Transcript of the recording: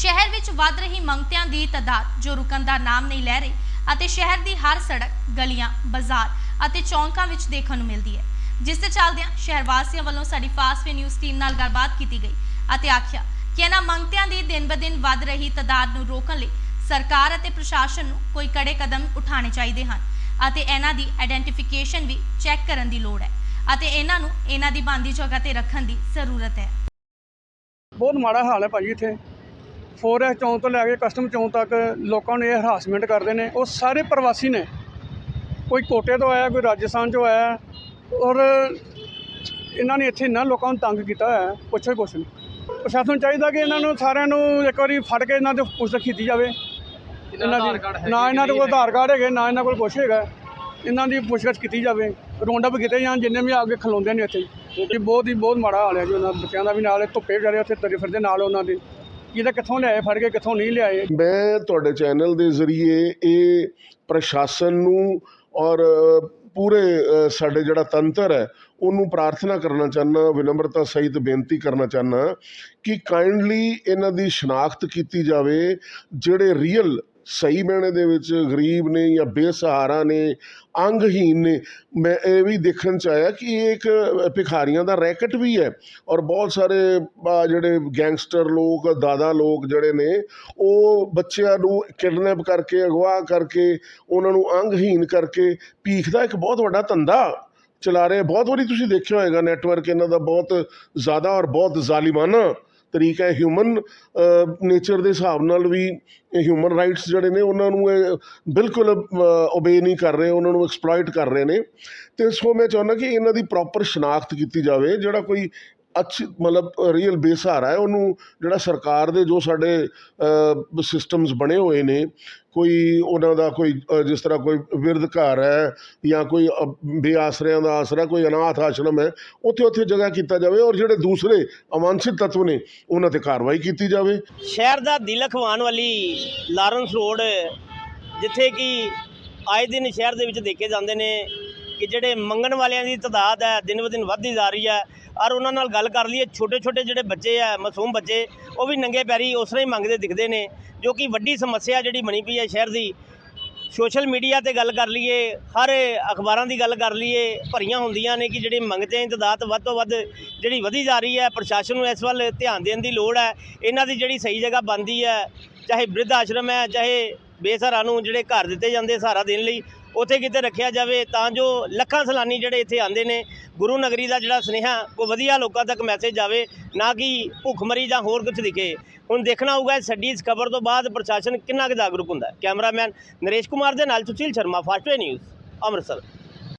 ਸ਼ਹਿਰ ਵਿੱਚ ਵੱਧ ਰਹੀ ਮੰਗਤਿਆਂ ਦੀ ਤਾਦਾਦ, ਜੋ ਰੁਕਣ ਦਾ ਨਾਮ ਨਹੀਂ ਲੈ ਰਹੀ, ਅਤੇ ਸ਼ਹਿਰ ਦੀ ਹਰ ਸੜਕ, ਗਲੀਆਂ, ਬਾਜ਼ਾਰ ਅਤੇ ਚੌਂਕਾਂ ਵਿੱਚ ਦੇਖਣ ਨੂੰ ਮਿਲਦੀ ਹੈ। ਜਿਸ ਦੇ ਚੱਲਦਿਆਂ ਸ਼ਹਿਰ ਵਾਸੀਆਂ ਵੱਲੋਂ ਸਾਡੀ ਫਾਸਟਵੇ ਨਿਊਜ਼ ਟੀਮ ਨਾਲ ਗੱਲਬਾਤ ਕੀਤੀ ਗਈ ਅਤੇ ਆਖਿਆ ਕਿ ਇਹਨਾਂ ਮੰਗਤਿਆਂ ਦੀ ਦਿਨ-ਬਦਿਨ ਵੱਧ ਰਹੀ ਤਾਦਾਦ ਨੂੰ ਰੋਕਣ ਲਈ ਸਰਕਾਰ ਅਤੇ ਪ੍ਰਸ਼ਾਸਨ ਨੂੰ ਕੋਈ ਕੜੇ ਕਦਮ ਉਠਾਉਣੇ ਚਾਹੀਦੇ ਹਨ ਅਤੇ ਇਹਨਾਂ ਦੀ ਆਇਡੈਂਟੀਫਿਕੇਸ਼ਨ ਵੀ ਚੈੱਕ ਕਰਨ ਦੀ ਲੋੜ ਹੈ ਅਤੇ ਇਹਨਾਂ ਨੂੰ ਇਹਨਾਂ ਦੀ ਬੰਦੀ ਜਗ੍ਹਾ ਤੇ ਰੱਖਣ ਦੀ ਜ਼ਰੂਰਤ ਹੈ। ਬਹੁਤ ਮਾੜਾ ਹਾਲ ਹੈ ਭਾਜੀ ਇੱਥੇ। ਫੋਰੈਸ ਚੌਂਕ ਤੋਂ ਲੈ ਕੇ ਕਸਟਮ ਚੌਂਕ ਤੱਕ ਲੋਕਾਂ ਨੂੰ ਇਹ ਹਰਾਸਮੈਂਟ ਕਰਦੇ ਨੇ। ਉਹ ਸਾਰੇ ਪ੍ਰਵਾਸੀ ਨੇ। ਕੋਈ ਕੋਟੇ ਤੋਂ ਆਇਆ ਕੋਈ ਰਾਜਸਥਾਨ ਚੋਂ ਆਇਆ ਔਰ ਇਹਨਾਂ ਨੇ ਇੱਥੇ ਨਾ ਲੋਕਾਂ ਨੂੰ ਤੰਗ ਕੀਤਾ ਹੋਇਆ ਹੈ, ਪੁੱਛੋ ਕੁਛ ਨਹੀਂ। ਪ੍ਰਸ਼ਾਸਨ ਚਾਹੀਦਾ ਕਿ ਇਹਨਾਂ ਨੂੰ ਸਾਰਿਆਂ ਨੂੰ ਇੱਕ ਵਾਰੀ ਫੜ ਕੇ ਇਹਨਾਂ ਦੇ ਪੁੱਛ ਕੀਤੀ ਜਾਵੇ। ਇਹਨਾਂ ਦੀ ਨਾ ਇਹਨਾਂ ਦੇ ਕੋਲ ਆਧਾਰ ਕਾਰਡ ਹੈਗੇ ਨਾ ਇਹਨਾਂ ਕੋਲ ਕੁਛ ਹੈਗਾ। ਇਹਨਾਂ ਦੀ ਪੁੱਛਗਿੱਛ ਕੀਤੀ ਜਾਵੇ। ਰੌਂਡ ਅਪ ਕੀਤੇ ਜਾਣ ਜਿੰਨੇ ਵੀ ਅੱਗੇ ਖਲੋਂਦੇ ਨੇ ਇੱਥੇ। ਇਹ ਬਹੁਤ ਹੀ ਬਹੁਤ ਮਾੜਾ ਹਾਲ ਹੈ ਜੀ। ਉਹਨਾਂ ਬੱਚਿਆਂ ਦਾ ਵੀ ਨਾਲ ਧੁੱਪੇ ਵਿਚਾਰੇ ਉੱਥੇ ਤੁਰੇ ਫਿਰਦੇ ਨਾਲ ਉਹਨਾਂ ਦੇ। ਇਹਦਾ ਕਿੱਥੋਂ ਲਿਆਏ, ਫੜ ਕੇ ਕਿੱਥੋਂ ਨਹੀਂ ਲਿਆਏ। ਮੈਂ ਤੁਹਾਡੇ ਚੈਨਲ ਦੇ ਜ਼ਰੀਏ ਇਹ ਪ੍ਰਸ਼ਾਸਨ ਨੂੰ ਔਰ ਪੂਰੇ ਸਾਡੇ ਜਿਹੜਾ ਤੰਤਰ ਹੈ, ਉਹਨੂੰ ਪ੍ਰਾਰਥਨਾ ਕਰਨਾ ਚਾਹੁੰਦਾ, ਵਿਨਮਰਤਾ ਸਹਿਤ ਬੇਨਤੀ ਕਰਨਾ ਚਾਹੁੰਦਾ ਕਿ ਕਾਈਂਡਲੀ ਇਹਨਾਂ ਦੀ ਸ਼ਨਾਖਤ ਕੀਤੀ ਜਾਵੇ, ਜਿਹੜੇ ਰੀਅਲ ਸਹੀ ਮਾਇਨੇ ਦੇ ਵਿੱਚ ਗਰੀਬ ਨੇ ਜਾਂ ਬੇਸਹਾਰਾ ਨੇ ਅੰਗਹੀਨ ਨੇ, ਮੈਂ ਇਹ ਵੀ ਦੇਖਣ ਚ ਆਇਆ ਕਿ ਇਹ ਇੱਕ ਭਿਖਾਰੀਆਂ ਦਾ ਰੈਕਟ ਵੀ ਹੈ ਔਰ ਬਹੁਤ ਸਾਰੇ ਜਿਹੜੇ ਗੈਂਗਸਟਰ ਲੋਕ, ਦਾਦਾ ਲੋਕ ਜਿਹੜੇ ਨੇ, ਉਹ ਬੱਚਿਆਂ ਨੂੰ ਕਿਡਨੈਪ ਕਰਕੇ, ਅਗਵਾ ਕਰਕੇ, ਉਹਨਾਂ ਨੂੰ ਅੰਗਹੀਨ ਕਰਕੇ ਭੀਖ ਦਾ ਇੱਕ ਬਹੁਤ ਵੱਡਾ ਧੰਦਾ ਚਲਾ ਰਹੇ ਬਹੁਤ ਵਾਰੀ ਤੁਸੀਂ ਦੇਖਿਆ ਹੋਏਗਾ ਨੈਟਵਰਕ ਇਹਨਾਂ ਦਾ ਬਹੁਤ ਜ਼ਿਆਦਾ ਔਰ ਬਹੁਤ ਜ਼ਾਲਿਮਾਨਾ। ਤਰੀਕਾ ਹੈ ਹਿਊਮਨ ਨੇਚਰ ਦੇ ਹਿਸਾਬ ਨਾਲ ਵੀ ਹਿਊਮਨ ਰਾਈਟਸ ਜਿਹੜੇ ਨੇ ਉਹਨਾਂ ਨੂੰ ਇਹ ਬਿਲਕੁਲ ਓਬੇ ਨਹੀਂ ਕਰ ਰਹੇ, ਉਹਨਾਂ ਨੂੰ ਐਕਸਪਲੋਇਟ ਕਰ ਰਹੇ ਨੇ। ਤੇ ਸੋ ਮੈਂ ਚਾਹੁੰਦਾ ਕਿ ਇਹਨਾਂ ਦੀ ਪ੍ਰੋਪਰ ਸ਼ਨਾਖਤ ਕੀਤੀ ਜਾਵੇ, ਜਿਹੜਾ ਕੋਈ ਅੱਛੀ ਮਤਲਬ ਰੀਅਲ ਬੇਸਹਾਰਾ ਹੈ। ਉਹਨੂੰ ਜਿਹੜਾ ਸਰਕਾਰ ਦੇ ਜੋ ਸਾਡੇ ਸਿਸਟਮਸ ਬਣੇ ਹੋਏ ਨੇ ਕੋਈ ਉਹਨਾਂ ਦਾ ਕੋਈ ਜਿਸ ਤਰ੍ਹਾਂ ਕੋਈ ਬਿਰਧ ਘਰ ਹੈ ਜਾਂ ਕੋਈ ਅ, ਬੇਆਸਰਿਆਂ ਦਾ ਆਸਰਾ ਕੋਈ ਅਨਾਥ ਆਸ਼ਰਮ ਹੈ ਉੱਥੇ ਉੱਥੇ ਜਗ੍ਹਾ ਕੀਤਾ ਜਾਵੇ ਔਰ ਜਿਹੜੇ ਦੂਸਰੇ ਅਵਾਂਛਿਤ ਤੱਤਵ ਨੇ ਉਹਨਾਂ ਤੇ ਕਾਰਵਾਈ ਕੀਤੀ ਜਾਵੇ। ਸ਼ਹਿਰ ਦਾ ਦਿਲ ਖਵਾਉਣ ਵਾਲੀ ਲਾਰੈਂਸ ਰੋਡ ਜਿੱਥੇ ਕਿ ਆਏ ਦਿਨ ਸ਼ਹਿਰ ਦੇ ਵਿੱਚ ਦੇਖੇ ਜਾਂਦੇ ਨੇ ਕਿ ਜਿਹੜੇ ਮੰਗਣ ਵਾਲਿਆਂ ਦੀ ਤਾਦਾਦ ਹੈ ਦਿਨ ਬ ਦਿਨ ਵੱਧਦੀ ਜਾ ਰਹੀ ਹੈ ਔਰ ਉਹਨਾਂ ਨਾਲ ਗੱਲ ਕਰ ਲਈਏ ਛੋਟੇ ਛੋਟੇ ਜਿਹੜੇ ਬੱਚੇ ਆ, ਮਾਸੂਮ ਬੱਚੇ, ਉਹ ਵੀ ਨੰਗੇ ਪੈਰੀ ਉਸ ਤਰ੍ਹਾਂ ਹੀ ਮੰਗਦੇ ਦਿਖਦੇ ਨੇ, ਜੋ ਕਿ ਵੱਡੀ ਸਮੱਸਿਆ ਜਿਹੜੀ ਬਣੀ ਪਈ ਹੈ ਸ਼ਹਿਰ ਦੀ। ਸੋਸ਼ਲ ਮੀਡੀਆ ਤੇ ਗੱਲ ਕਰ ਲਈਏ, ਹਰ ਅਖਬਾਰਾਂ ਦੀ ਗੱਲ ਕਰ ਲਈਏ, ਭਰੀਆਂ ਹੁੰਦੀਆਂ ਨੇ ਕਿ ਜਿਹੜੀ ਮੰਗਤੇ ਦੀ ਵੱਧ ਤੋਂ ਵੱਧ ਜਿਹੜੀ ਵਧੀ ਜਾ ਰਹੀ ਹੈ, ਪ੍ਰਸ਼ਾਸਨ ਨੂੰ ਇਸ ਵੱਲ ਧਿਆਨ ਦੇਣ ਦੀ ਲੋੜ ਹੈ। ਇਹਨਾਂ ਦੀ ਜਿਹੜੀ ਸਹੀ ਜਗ੍ਹਾ ਬਣਦੀ ਹੈ, ਚਾਹੇ ਬਿਰਧ ਆਸ਼ਰਮ ਹੈ, ਚਾਹੇ ਬੇਸਹਾਰਾ ਨੂੰ ਜਿਹੜੇ ਘਰ ਦਿੱਤੇ ਜਾਂਦੇ ਸਹਾਰਾ ਦੇਣ ਲਈ ਉੱਥੇ ਕਿਤੇ ਰੱਖਿਆ ਜਾਵੇ, ਤਾਂ ਜੋ ਲੱਖਾਂ ਸੈਲਾਨੀ ਜਿਹੜੇ ਇੱਥੇ ਆਉਂਦੇ ਨੇ, ਗੁਰੂ ਨਗਰੀ ਦਾ ਜਿਹੜਾ ਸੁਨੇਹਾ, ਉਹ ਵਧੀਆ ਲੋਕਾਂ ਤੱਕ ਮੈਸੇਜ ਜਾਵੇ, ਨਾ ਕਿ ਭੁੱਖਮਰੀ ਜਾਂ ਹੋਰ ਕੁਝ ਦਿਖੇ। ਹੁਣ ਦੇਖਣਾ ਹੋਊਗਾ, ਇਸ ਸਾਡੀ ਇਸ ਖਬਰ ਤੋਂ ਬਾਅਦ ਪ੍ਰਸ਼ਾਸਨ ਕਿੰਨਾ ਕੁ ਜਾਗਰੂਕ ਹੁੰਦਾ। ਕੈਮਰਾਮੈਨ ਨਰੇਸ਼ ਕੁਮਾਰ ਦੇ ਨਾਲ ਸੁਸ਼ੀਲ ਸ਼ਰਮਾ ਫਾਸਟਵੇ ਨਿਊਜ਼, ਅੰਮ੍ਰਿਤਸਰ।